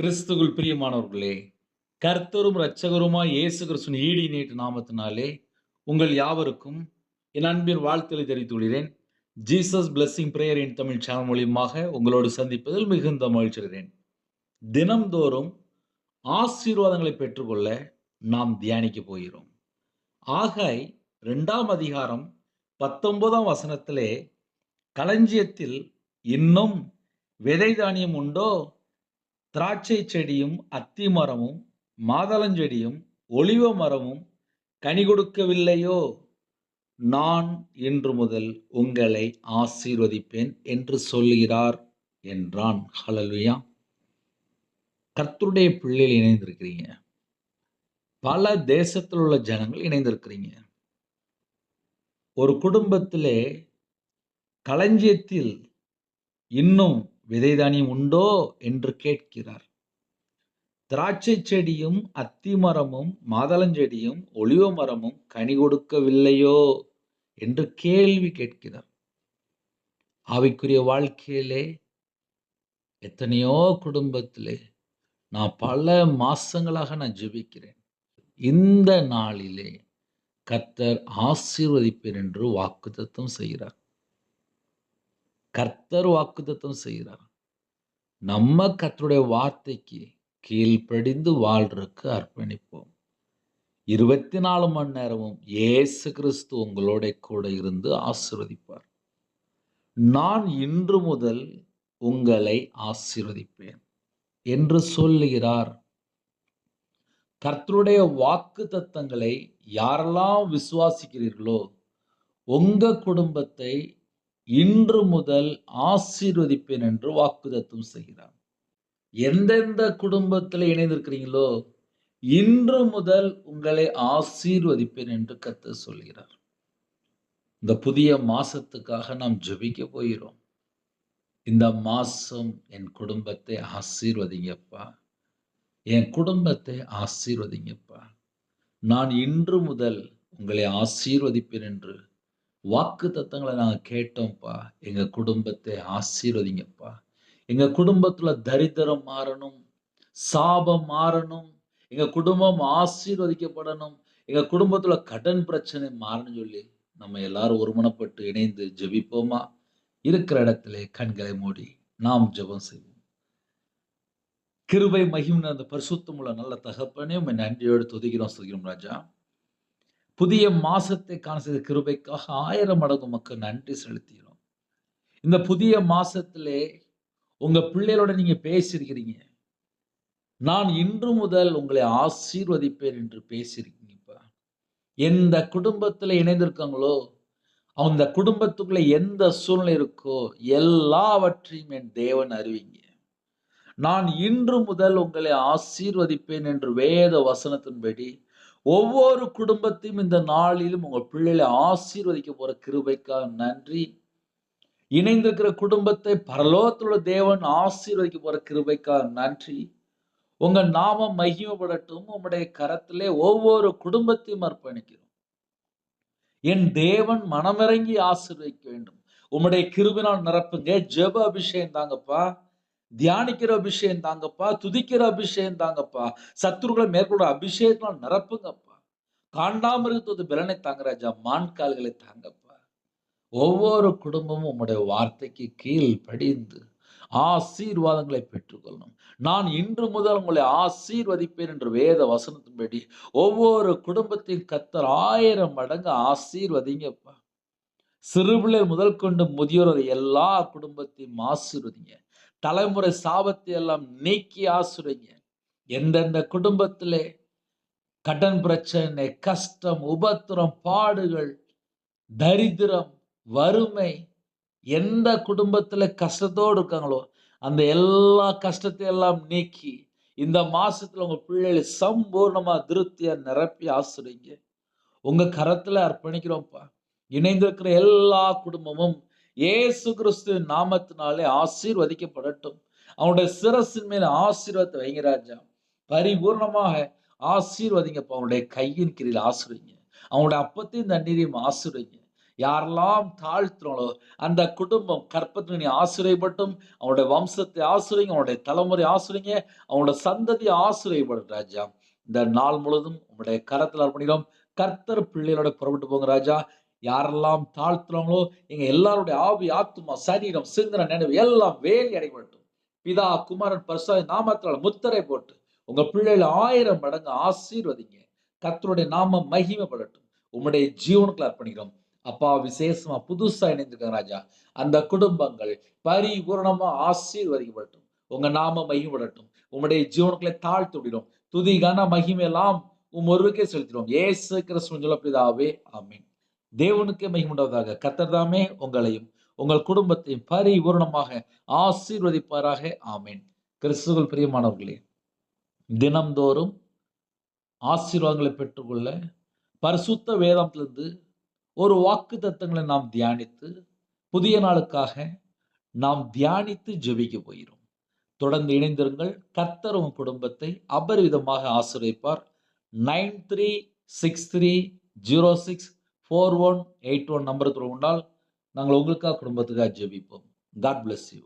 கிறிஸ்துகுள் பிரியமானவர்களே கர்த்தரும் இரட்சகருமாய் இயேசு கிறிஸ்துவின் ஈடி நீட்டு நாமத்தினாலே உங்கள் யாவருக்கும் என் அன்பின் வாழ்த்துக்களை தெரிவித்துக் கொள்கிறேன். Jesus blessing prayer in Tamil channel மூலியமாக உங்களோடு சந்திப்பதில் மிகுந்த மகிழ்ச்சிகிறேன் தினம்தோறும் ஆசீர்வாதங்களை பெற்றுக்கொள்ள நாம் தியானிக்க போகிறோம். ஆகாய் ரெண்டாம் அதிகாரம் பத்தொன்பதாம் வசனத்திலே களஞ்சியத்தில் இன்னும் விதை தானியம் உண்டோ? திராட்சை செடியும் அத்தி மரமும் மாதளஞ்செடியும் ஒளிவ மரமும் கனி கொடுக்கவில்லையோ? நான் இன்று முதல் உங்களை ஆசீர்வதிப்பேன் என்று சொல்லுகிறார் என்றான். ஹலல்வியா கர்த்தருடைய பிள்ளையில் இணைந்திருக்கிறீங்க. பல தேசத்தில் உள்ள ஜனங்கள் இணைந்திருக்கிறீங்க. ஒரு குடும்பத்திலே களஞ்சியத்தில் இன்னும் விதை தானியம் உண்டோ என்று கேட்கிறார். திராட்சை செடியும் அத்தி மரமும் மாதளஞ்செடியும் ஒளிவ மரமும் கனி கொடுக்கவில்லையோ என்று கேள்வி கேட்கிறார். ஆவிக்குரிய வாழ்க்கையிலே எத்தனையோ குடும்பத்திலே நான் பல மாசங்களாக நான் ஜெபிக்கிறேன். இந்த நாளிலே கத்தர் ஆசீர்வதிப்பேன் என்று வாக்குத்தத்தம் செய்கிறார். கர்த்தர் வாக்குத்தத்தம் செய்கிறார். நம்ம கர்த்தருடைய வார்த்தைக்கு கீழ்ப்படிந்து வாழ்றதுக்கு அர்ப்பணிப்போம். இருபத்தி நாலு மணி நேரமும் ஏசு கிறிஸ்து உங்களோட கூட இருந்து ஆசிர்வதிப்பார். நான் இன்று முதல் உங்களை ஆசீர்வதிப்பேன் என்று சொல்லுகிறார். கர்த்தருடைய வாக்கு தத்தங்களை யாரெல்லாம் விசுவாசிக்கிறீர்களோ உங்க குடும்பத்தை இன்று முதல் ஆசீர்வதிப்பேன் என்று வாக்குதத்தம் செய்கிறார் எந்தெந்த குடும்பத்தில் இணைந்திருக்கிறீங்களோ இன்று முதல் உங்களை ஆசீர்வதிப்பேன் என்று கத்த சொல்கிறார். இந்த புதிய மாசத்துக்காக நாம் ஜபிக்க போகிறோம். இந்த மாசம் என் குடும்பத்தை ஆசீர்வதிங்கப்பா. என் குடும்பத்தை ஆசீர்வதிங்கப்பா. நான் இன்று முதல் உங்களை ஆசீர்வதிப்பேன் என்று வாக்கு தத்தங்களை நாங்கள் கேட்டோம்ப்பா. எங்க குடும்பத்தை ஆசீர்வதிங்கப்பா. எங்கள் குடும்பத்துல தரித்திரம் மாறணும் சாபம் மாறணும் எங்கள் குடும்பம் ஆசீர்வதிக்கப்படணும் எங்க குடும்பத்துல கடன் பிரச்சனை மாறணும் சொல்லி நம்ம எல்லாரும் ஒருமனப்பட்டு இணைந்து ஜெபிப்போமா? இருக்கிற இடத்துல கண்களை மூடி நாம் ஜெபம் செய்வோம். கிருபை மகிமை அந்த பரிசுத்தமுள்ள நல்ல தகப்பனே உண்மை நன்றியோடு துதிக்கிறோம் சொல்கிறோம் ராஜா. புதிய மாசத்தை காண செய்த கிருபைக்காக ஆயிரம் மடங்கு மக்கள் நன்றி செலுத்துகிறோம். இந்த புதிய மாசத்திலே உங்க பிள்ளைகளோட நீங்க பேசியிருக்கிறீங்க. நான் இன்று முதல் உங்களை ஆசீர்வதிப்பேன் என்று பேசியிருக்கீங்கப்பா. எந்த குடும்பத்துல இணைந்திருக்காங்களோ அந்த குடும்பத்துக்குள்ள எந்த சூழ்நிலை இருக்கோ எல்லாவற்றையும் என் தேவன் அறிவிங்க. நான் இன்று முதல் உங்களை ஆசீர்வதிப்பேன் என்று வேத வசனத்தின்படி ஒவ்வொரு குடும்பத்தையும் இந்த நாளிலும் உங்கள் பிள்ளைகளை ஆசீர்வதிக்க போற கிருபைக்காக நன்றி. இணைந்திருக்கிற குடும்பத்தை பரலோகத்துள்ள தேவன் ஆசீர்வதிக்க போற கிருபைக்காக நன்றி. உங்க நாமம் மகிமப்படட்டும். உம்முடைய கரத்திலே ஒவ்வொரு குடும்பத்தையும் அர்ப்பணிக்கிறோம். என் தேவன் மனமிறங்கி ஆசீர்வதிக்க வேண்டும். உம்முடைய கிருபினால் நிரப்புங்க. ஜெப அபிஷேகம் தாங்கப்பா. தியானிக்கிற அபிஷேகம் தாங்கப்பா துதிக்கிற அபிஷேகம் தாங்கப்பா சத்துருக்களை மேற்கொள்ள அபிஷேகத்தினால் நிரப்புங்கப்பா. காண்டாமிருகத்தது பலனை தாங்க ராஜா மான் கால்களை தாங்கப்பா. ஒவ்வொரு குடும்பமும் உம்முடைய வார்த்தைக்கு கீழ் படிந்து ஆசீர்வாதங்களை பெற்றுக்கொள்ளணும். நான் இன்று முதல் உங்களை ஆசீர்வதிப்பேன் என்று வேத வசனத்தின்படி ஒவ்வொரு குடும்பத்தின் கத்தர் ஆயிரம் மடங்கு ஆசீர்வதிங்கப்பா. சிறுபிள்ளை முதல் கொண்டு முதியோர் எல்லா குடும்பத்தையும் ஆசீர்வதிங்க. தலைமுறை சாபத்தை எல்லாம் நீக்கி ஆசுறீங்க எந்தெந்த குடும்பத்திலே கடன் பிரச்சனை கஷ்டம் உபத்திரம் பாடுகள் தரித்திரம் வறுமை எந்த குடும்பத்துல கஷ்டத்தோடு இருக்காங்களோ அந்த எல்லா கஷ்டத்தை எல்லாம் நீக்கி இந்த மாசத்துல உங்க பிள்ளைகளை சம்பூர்ணமா திருப்தியா நிரப்பி ஆசுறீங்க உங்க கரத்துல அர்ப்பணிக்கிறோம்ப்பா. இணைந்திருக்கிற எல்லா குடும்பமும் இயேசு கிறிஸ்து நாமத்தினாலே ஆசீர்வதிக்கப்படட்டும். அவனுடைய சிரசின் மேல ஆசீர்வாதத்தை வைங்க ராஜா. பரிபூர்ணமாக ஆசீர்வதிங்கப்பா. அவனுடைய கையின் கீழில் ஆசிரியங்க அவனுடைய அப்பத்தையும் தண்ணீரையும் ஆசிரியங்க யாரெல்லாம் தாழ்த்துறாங்களோ அந்த குடும்பம் கற்பத்தில் நீ ஆசிரியப்பட்டும் அவனுடைய வம்சத்தை ஆசிரியங்க அவனுடைய தலைமுறை ஆசிரியங்க அவனோட சந்ததி ஆசிரியப்படும் ராஜா. இந்த நாள் முழுவதும் உங்களுடைய கரத்தில் அர்ப்பணிக்கிறோம். கர்த்தர் பிள்ளைகளோட புறப்பட்டு போங்க ராஜா. யாரெல்லாம் தாழ்த்துறாங்களோ எங்க எல்லாருடைய ஆவி ஆத்துமா சரீரம் சிந்தன நினைவு எல்லாம் வேலி அடைபட்டும் பிதா குமாரன் பரிசா நாமத்தால முத்தரை போட்டு உங்க பிள்ளைகள் ஆயிரம் மடங்கு ஆசீர்வதிங்க. கத்தருடைய நாமம் மகிமைப்படட்டும். உம்முடைய ஜீவனுக்குள்ள அர்ப்பணிக்கிறோம். அப்பா விசேஷமா புதுசா இணைந்திருக்காங்க ராஜா. அந்த குடும்பங்கள் பரிபூர்ணமா ஆசீர்வதிக்கப்படட்டும். உங்க நாம மகிமைப்படட்டும். உங்களுடைய ஜீவனுக்குள்ளே தாழ்த்து விடுகிறோம். துதி கன மகிமை உம் ஒருவருக்கே செலுத்திடும் ஏசு கிறிஸ்துவன் சொல்ல பிதாவே ஆமீன். தேவனுக்கே மகிமுண்டாவதாக கத்தர்தாமே உங்களையும் உங்கள் குடும்பத்தையும் பரிபூரணமாக ஆசீர்வதிப்பாராக. ஆமேன். கிறிஸ்துவல் பிரியமானவர்களே தினம்தோறும் ஆசீர்வாதங்களை பெற்றுக்கொள்ள பரிசுத்த வேதத்திலிருந்து ஒரு வாக்கு தத்துவங்களை நாம் தியானித்து புதிய நாளுக்காக நாம் தியானித்து ஜெபிக்க போகிறோம். தொடர்ந்து இணைந்திருங்கள். கத்தர் உன் குடும்பத்தை அபரிவிதமாக ஆசிரியப்பார் nine three six three zero six four one eight one number தொடர்பு கொண்டால் நாங்கள் உங்களுக்காக குடும்பத்துக்காக ஜெபிப்போம். God bless you